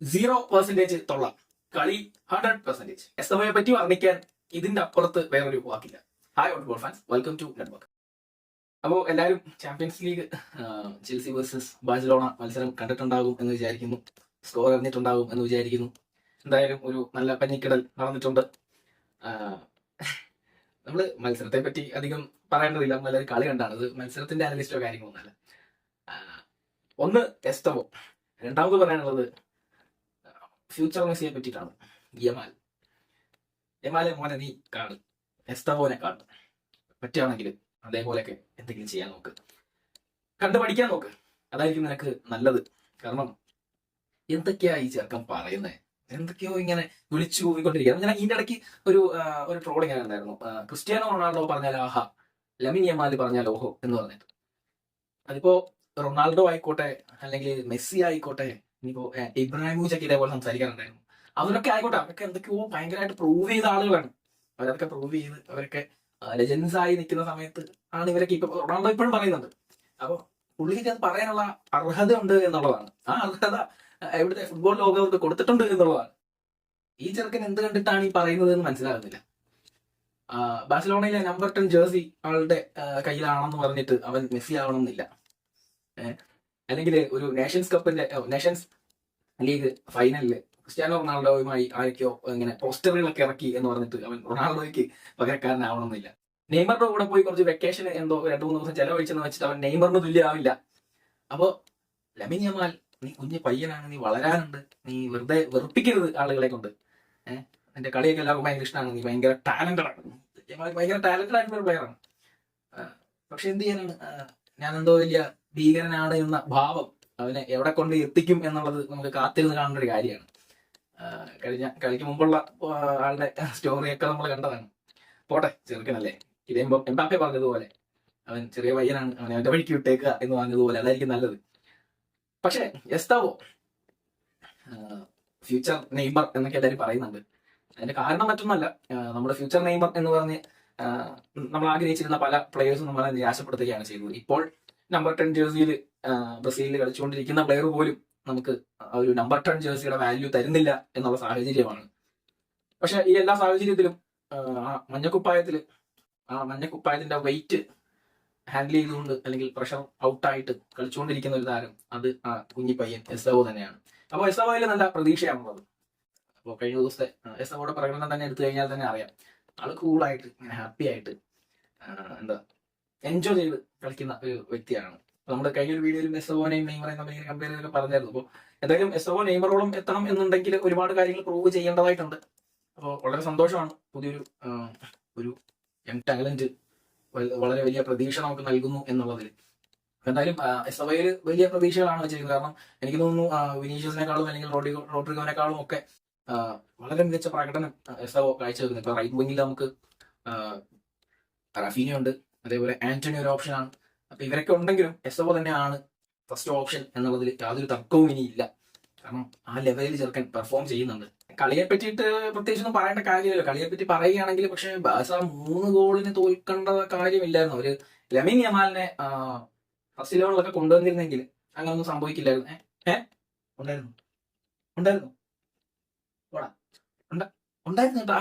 Zero percentage തൊള്ള. കളി hundred percentage S M പറ്റി വർണിക്കാൻ ഇതിന്റെ അപ്പുറത്ത് വേറൊരു വാക്കില്ല. Hi football fans welcome to network അപ്പോൾ എല്ലാവരും champions league Chelsea versus Barcelona മത്സരം കണ്ടിട്ടുണ്ടാകും എന്ന് വിചാരിക്കുന്നു. സ്കോർ അറിഞ്ഞിട്ടുണ്ടാകും എന്ന് വിചാരിക്കുന്നു. എന്തായാലും ഒരു നല്ല പഞ്ഞിക്കിടൽ നടന്നിട്ടുണ്ട്. നമ്മൾ മത്സരത്തെ പറ്റി അധികം പറയേണ്ടതില്ല. നമ്മളൊരു കളി കണ്ടാണ്. ഇത് മത്സരത്തിന്റെ അനലിസ്റ്റോ കാര്യങ്ങളൊന്നല്ല ഒന്ന് എസ്തവോ രണ്ടാമത് പറയാനുള്ളത് ഫ്യൂച്ചർ മെസ്സിയെ പറ്റിയിട്ടാണ്. യമാൽ. യമാലെ മോനെ നീ കാണും എസ്തവോനെ കാണും പറ്റുകയാണെങ്കിൽ അതേപോലെയൊക്കെ എന്തെങ്കിലും ചെയ്യാൻ നോക്ക്. കണ്ടു പഠിക്കാൻ നോക്ക്. അതായിരിക്കും നിനക്ക് നല്ലത്. കാരണം എന്തൊക്കെയാ ഈ ചെറുക്കം പറയുന്നത് എന്തൊക്കെയോ ഇങ്ങനെ വിളിച്ചു പോയിക്കൊണ്ടിരിക്കുക ഞാൻ ഇതിന്റെ ഇടയ്ക്ക് ഒരു ഒരു ട്രോളിങ് ഉണ്ടായിരുന്നു ആ, ക്രിസ്ത്യാനോ റൊണാൾഡോ പറഞ്ഞാൽ ആഹാ ലമിൻ യമാൽ പറഞ്ഞാൽ ഓഹോ എന്ന് പറഞ്ഞിട്ട്. അതിപ്പോ റൊണാൾഡോ ആയിക്കോട്ടെ അല്ലെങ്കിൽ മെസ്സി ആയിക്കോട്ടെ ഇനിയിപ്പോ ഏ, ഇബ്രാഹിമോവിച്ചൊക്കെ ഇതേപോലെ സംസാരിക്കാറുണ്ടായിരുന്നു. അവരൊക്കെ ആയിക്കോട്ടെ അവരൊക്കെ എന്തൊക്കെയോ ഭയങ്കരമായിട്ട് പ്രൂവ് ചെയ്ത ആളുകളാണ്. അവരൊക്കെ പ്രൂവ് ചെയ്ത് അവരൊക്കെ ലെജൻസ് ആയി നിൽക്കുന്ന സമയത്ത് ആണ് ഇവരൊക്കെ ഇപ്പൊ റൊണാൾഡോ ഇപ്പോഴും പറയുന്നുണ്ട്. അപ്പൊ പുള്ളിക്ക് അത് പറയാനുള്ള അർഹത ഉണ്ട് എന്നുള്ളതാണ്. ആ അർഹത എവിടുത്തെ ഫുട്ബോൾ ലോകത്ത് കൊടുത്തിട്ടുണ്ട് എന്നുള്ളതാണ്. ഈ ചെറുക്കൻ എന്ത് കണ്ടിട്ടാണ് ഈ പറയുന്നത് എന്ന് മനസ്സിലാകുന്നില്ല. ബാഴ്സലോണയിലെ നമ്പർ ടെൻ ജേഴ്സി ആളുടെ കയ്യിലാണെന്ന് പറഞ്ഞിട്ട് അവൻ മെസ്സി ആവണമെന്നില്ല. ഏഹ് അല്ലെങ്കിൽ ഒരു നേഷൻസ് കപ്പിന്റെ നേഷൻസ് ലീഗ് ഫൈനലിൽ ക്രിസ്ത്യാനോ റൊണാൾഡോയുമായി ആരൊക്കെയോ ഇങ്ങനെ പോസ്റ്ററുകളൊക്കെ ഇറക്കി എന്ന് പറഞ്ഞിട്ട് അവൻ റൊണാൾഡോയ്ക്ക് പകരക്കാരനാവണമെന്നില്ല. നെയ്മറിന്റെ കൂടെ പോയി കുറച്ച് വെക്കേഷൻ എന്തോ രണ്ടു മൂന്ന് ദിവസം ചെലവഴിച്ചെന്ന് വെച്ചിട്ട് അവൻ നെയ്മറിന് തുല്യമാവില്ല. അപ്പോ ലമിൻ യമാൽ നീ കുഞ്ഞു പയ്യനാണ് നീ വളരാനുണ്ട് നീ വെറുതെ വെറുപ്പിക്കരുത് ആളുകളെ കൊണ്ട്. ഏഹ് എന്റെ കളിയൊക്കെ എല്ലാവർക്കും ഭയങ്കര ഇഷ്ടമാണ് നീ ഭയങ്കര ടാലന്റഡ് ആണ്. ഭയങ്കര ടാലന്റഡ് ആയിട്ടുള്ള ഒരു പ്ലെയറാണ് പക്ഷെ എന്ത് ചെയ്യാനാണ്? ഞാനെന്തോ വലിയ ഭീകരനാണ് എന്ന ഭാവം അവനെ എവിടെ കൊണ്ട് എത്തിക്കും എന്നുള്ളത് നമുക്ക് കാത്തിരുന്ന് കാണേണ്ട ഒരു കാര്യമാണ്. കഴിഞ്ഞ കളിക്ക് മുമ്പുള്ള ആളുടെ സ്റ്റോറിയൊക്കെ നമ്മൾ കണ്ടതാണ്. പോട്ടെ ചെറുക്കനല്ലേ. ഇതേമ്പോ എംബാപ്പെ പറഞ്ഞതുപോലെ. അവൻ ചെറിയ പയ്യനാണ്. അവനെ അവന്റെ വഴിക്ക് വിട്ടേക്കുക എന്ന് പറഞ്ഞതുപോലെ. അതായിരിക്കും നല്ലത്. പക്ഷെ എസ്താവോ ഫ്യൂച്ചർ നെയ്മർ എന്നൊക്കെ എല്ലാവരും പറയുന്നുണ്ട്. അതിന്റെ കാരണം മറ്റൊന്നല്ല നമ്മുടെ ഫ്യൂച്ചർ നെയ്മർ എന്ന് പറഞ്ഞ് നമ്മൾ ആഗ്രഹിച്ചിരുന്ന പല പ്ലെയേഴ്സും നമ്മളെ നിരാശപ്പെടുത്തുകയാണ് ചെയ്തത്. ഇപ്പോൾ നമ്പർ ടെൻ ജേഴ്സിയിൽ ബ്രസീലിൽ കളിച്ചുകൊണ്ടിരിക്കുന്ന പ്ലെയർ പോലും നമുക്ക് ആ ഒരു നമ്പർ ടെൻ ജേഴ്സിയുടെ വാല്യൂ തരുന്നില്ല എന്നുള്ള സാഹചര്യമാണ്. പക്ഷെ ഈ എല്ലാ സാഹചര്യത്തിലും ആ, മഞ്ഞക്കുപ്പായത്തിൽ ആ മഞ്ഞക്കുപ്പായത്തിന്റെ വെയിറ്റ് ഹാൻഡിൽ ചെയ്തുകൊണ്ട് അല്ലെങ്കിൽ പ്രഷർ ഔട്ടായിട്ട് കളിച്ചുകൊണ്ടിരിക്കുന്ന ഒരു താരം അത് ആ കുഞ്ഞിപ്പയ്യൻ എസ് ഒ തന്നെയാണ്. അപ്പോൾ എസ് ഒയിൽ നല്ല പ്രതീക്ഷയാണുള്ളത്. അപ്പോൾ കഴിഞ്ഞ ദിവസത്തെ എസ് ഒയുടെ പ്രകടനം തന്നെ എടുത്തു കഴിഞ്ഞാൽ തന്നെ അറിയാം. ആൾ കൂളായിട്ട് ഇങ്ങനെ ഹാപ്പി ആയിട്ട് എന്താ എൻജോയ് ചെയ്ത് കളിക്കുന്ന ഒരു വ്യക്തിയാണ്. നമ്മുടെ കഴിഞ്ഞൊരു വീഡിയോയിൽ ഒനെയും നെയ്മറേയും തമ്മിൽ കമ്പയർ ചെയ്തൊക്കെ പറഞ്ഞായിരുന്നു. അപ്പോൾ എന്തായാലും മെസ്സോ നെയ്മറോളം എത്തണം എന്നുണ്ടെങ്കിൽ ഒരുപാട് കാര്യങ്ങൾ പ്രൂവ് ചെയ്യേണ്ടതായിട്ടുണ്ട്. അപ്പോൾ വളരെ സന്തോഷമാണ്. പുതിയൊരു ഒരു യങ് ടാലന്റ് വളരെ വലിയ പ്രതീക്ഷ നമുക്ക് നൽകുന്നു എന്നുള്ളതിൽ. എന്തായാലും എസ് ഒയിൽ വലിയ പ്രതീക്ഷകളാണ് വെച്ചിരിക്കുന്നത്. കാരണം എനിക്ക് തോന്നുന്നു വിനീഷ്യസിനെക്കാളും അല്ലെങ്കിൽ റോഡ്രിഗോ റോഡ്രിഗോനെക്കാളും ഒക്കെ വളരെ മികച്ച പ്രകടനം എസ് ഒ കാഴ്ചവെക്കുന്നത് ഇപ്പൊ റൈറ്റ് വിങ്ങിൽ നമുക്ക് റഫീനയുണ്ട്. അതേപോലെ ആന്റണി ഒരു ഓപ്ഷനാണ് അപ്പൊ ഇവരൊക്കെ ഉണ്ടെങ്കിലും എസ് ഒ തന്നെയാണ് ഫസ്റ്റ് ഓപ്ഷൻ എന്നുള്ളതിൽ യാതൊരു തർക്കവും ഇനിയില്ല കാരണം ആ ലെവലിൽ ചെറുക്കൻ പെർഫോം ചെയ്യുന്നുണ്ട്. കളിയെ പറ്റിയിട്ട് പ്രത്യേകിച്ച് ഒന്നും പറയേണ്ട കാര്യമില്ല കളിയെ പറ്റി പറയുകയാണെങ്കിൽ പക്ഷെ ബാസ മൂന്ന് ഗോളിന് തോൽക്കേണ്ട കാര്യമില്ലായിരുന്നു. അവർ ലമിൻ യമാലിനെ ഫസ്റ്റ് ലെവലിലൊക്കെ കൊണ്ടുവന്നിരുന്നെങ്കിൽ അങ്ങനെ ഒന്നും സംഭവിക്കില്ലായിരുന്നു ഏഹ് ഉണ്ടായിരുന്നു. ഉണ്ടായിരുന്നു. ഉണ്ടായിരുന്നു കേട്ടോ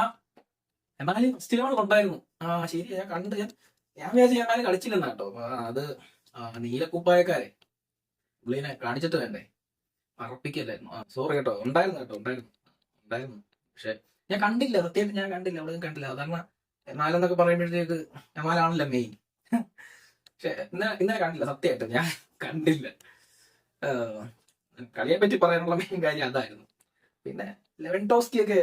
എന്നാലും സ്ഥിരമാണ് ഉണ്ടായിരുന്നു. ആ ശരി ഞാൻ കണ്ട് ഞാൻ ഞാൻ വിചാരിച്ചു ഞാൻ കളിച്ചില്ലെന്നാ കേട്ടോ. അത് നീലക്കുപ്പായക്കാരെ പുള്ളിനെ കാണിച്ചിട്ട് വേണ്ടേ പറപ്പിക്കല്ലായിരുന്നു സോറി കേട്ടോ. ഉണ്ടായിരുന്നു കേട്ടോ ഉണ്ടായിരുന്നു. ഉണ്ടായിരുന്നു. പക്ഷെ ഞാൻ കണ്ടില്ല. സത്യമായിട്ട് ഞാൻ കണ്ടില്ല. അവിടെ കണ്ടില്ല. സാധാരണ എന്നാലെന്നൊക്കെ പറയുമ്പോഴത്തേക്ക് എന്നാലാണല്ലോ മെയിൻ പക്ഷെ ഇന്നലെ ഇന്നലെ കണ്ടില്ല. സത്യമായിട്ട് ഞാൻ കണ്ടില്ല. കളിയെ പറ്റി പറയാനുള്ള മെയിൻ കാര്യം അതായിരുന്നു. പിന്നെ ലെവൻ ടോസ്കിയൊക്കെ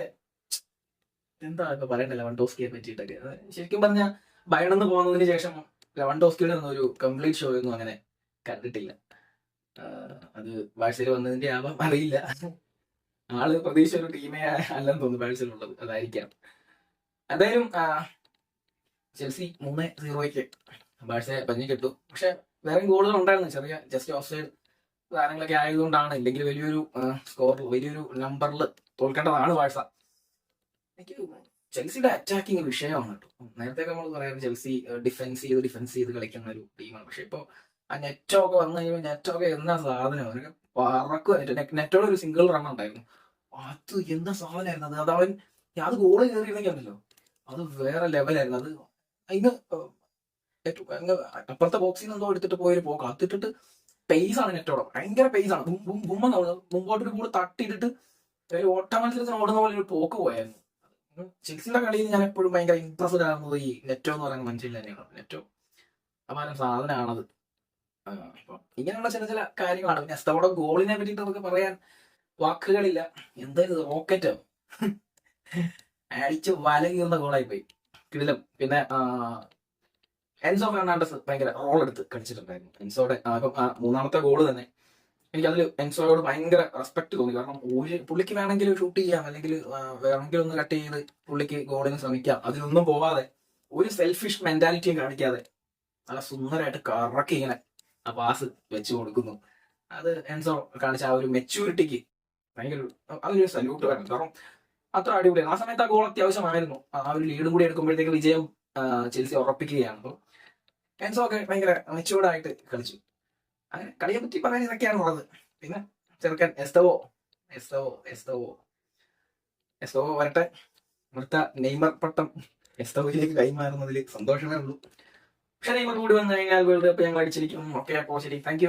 എന്താ ഇപ്പൊ പറയണ്ട ലെവൻ ടോസ്കിയെ പറ്റിയിട്ടൊക്കെ ശരിക്കും പറഞ്ഞാൽ ബയണെന്ന് പോകുന്നതിന് ശേഷം ലെവൻ ടോസ്കിയുടെ ഒരു കംപ്ലീറ്റ് ഷോ ഒന്നും അങ്ങനെ കണ്ടിട്ടില്ല. അത് ബാഴ്സയിൽ വന്നതിന്റെ ആവാം അറിയില്ല. ആൾ പ്രതീക്ഷ ഒരു ടീമേ അല്ലെന്ന് തോന്നുന്നു ബാഴ്സയിലുള്ളത് അതായിരിക്കാം. എന്തായാലും ചെൽസി മൂന്ന് സീറോയ്ക്ക് ബാഴ്സയെ പഞ്ഞി കിട്ടു പക്ഷെ വേറെ ഗോളുകൾ ഉണ്ടായിരുന്നു. ചെറിയ ജസ്റ്റ് ഓഫ് സൈഡ് താരങ്ങളൊക്കെ ആയതുകൊണ്ടാണ്. ഇല്ലെങ്കിൽ വലിയൊരു സ്കോർ വലിയൊരു നമ്പറിൽ തോൽക്കേണ്ടതാണ് ബാഴ്സ എനിക്ക് ചെൽസിയുടെ അറ്റാക്കിങ് വിഷയമാണ് കേട്ടോ. നേരത്തെ നമ്മൾ പറയാം ചെൽസി ഡിഫെൻസ് ചെയ്ത് ഡിഫെൻസ് ചെയ്ത് കളിക്കുന്ന ഒരു ടീമാണ്. പക്ഷെ ഇപ്പൊ ആ നെറ്റോ ഒക്കെ വന്നു കഴിയുമ്പോൾ നെറ്റോ എന്ന സാധനം? അവരൊക്കെ പറക്കുക നെറ്റോടെ ഒരു സിംഗിൾ റൺ ഉണ്ടായിരുന്നു. അത് എന്താ സാധനമായിരുന്നു? അത് അത് അവൻ അത് ഗോൾ കയറിയിരുന്നെങ്കിൽ ഉണ്ടല്ലോ അത് വേറെ ലെവലായിരുന്നു അത് അതിന് അപ്പുറത്തെ ബോക്സിൽ നിന്ന് എന്തോ എടുത്തിട്ട് പോയൊരു പോക്ക്. അതിട്ടിട്ട് പേസ് ആണ് നെറ്റോടെ. ഭയങ്കര പേസ് ആണ്. ബും- ബും- ബും എന്നാണ് മുമ്പോട്ട് ഒരു തട്ടിയിട്ടിട്ട് ഒരു ഓട്ട ഓടുന്ന പോലെ ഒരു പോക്ക് പോയായിരുന്നു. ചെൽസിയുടെ കളിയിൽ ഞാൻ എപ്പോഴും ഭയങ്കര ഇംപ്രസ്ഡ് ആകുന്നത് ഈ നെറ്റോ എന്ന് പറയുന്ന മനുഷ്യൻ തന്നെയാണ്. നെറ്റോ അപാരം സാധനമാണത്. ഇപ്പം ഇങ്ങനെയുള്ള ചില ചില കാര്യങ്ങളാണ്. പിന്നെ എസ്തവോടെ ഗോളിനെ പറ്റിയിട്ട് നമുക്ക് പറയാൻ വാക്കുകളില്ല. എന്തായാലും റോക്കറ്റ് അടിച്ച് വല കീറുന്ന ഗോളായി പോയി കിടിലും. പിന്നെ എൻസോ ഫെർണാണ്ടസ് ഭയങ്കര റോൾ എടുത്ത് കളിച്ചിട്ടുണ്ടായിരുന്നു. എൻസോടെ മൂന്നാമത്തെ ഗോൾ തന്നെ. എനിക്ക് അതിൽ എൻസോയോട് ഭയങ്കര റെസ്പെക്ട് തോന്നി. കാരണം ഒരു പുള്ളിക്ക് വേണമെങ്കിൽ ഷൂട്ട് ചെയ്യാം. അല്ലെങ്കിൽ വേണമെങ്കിൽ ഒന്ന് കട്ട് ചെയ്ത് പുള്ളിക്ക് ഗോളിന് ശ്രമിക്കാം. അതിലൊന്നും പോവാതെ ഒരു സെൽഫിഷ് മെന്റാലിറ്റിയും കാണിക്കാതെ നല്ല സുന്ദരമായിട്ട് കറക്കി ഇങ്ങനെ ആ പാസ് വെച്ച് കൊടുക്കുന്നു. അത് എൻസോ കാണിച്ച ആ ഒരു മെച്യൂരിറ്റിക്ക് ഭയങ്കര അതൊരു സല്യൂട്ട് വരണം കാരണം അത്ര അടിപൊളിയാണ് ആ സമയത്ത് ആ ഗോൾ അത്യാവശ്യമായിരുന്നു. ആ ഒരു ലീഡും കൂടി എടുക്കുമ്പോഴത്തേക്ക് വിജയം ചെൽസി ഉറപ്പിക്കുകയാണ്. അപ്പോൾ എൻസോ ഒക്കെ ഭയങ്കര മെച്യൂർഡ് ആയിട്ട് കളിച്ചു. അങ്ങനെ കളിയെ പറ്റി പറയാൻ ഇതൊക്കെയാണ് ഉള്ളത് പിന്നെ ചെറുക്കൻ എസ്തവോ എസ്തവോ എസ്തവോ. എസ്തവോ വരട്ടെ. അടുത്ത നെയ്മർ പട്ടം. എസ്തവോയിലേക്ക് കൈമാറുന്നതിൽ സന്തോഷമേ ഉള്ളൂ. പക്ഷെ നെയ്മർ കൂടി വന്നു കഴിഞ്ഞാൽ വേൾഡ് കപ്പ് ഞങ്ങൾ അടിച്ചിരിക്കും. ഓക്കെ അപ്പോൾ ശരി. താങ്ക്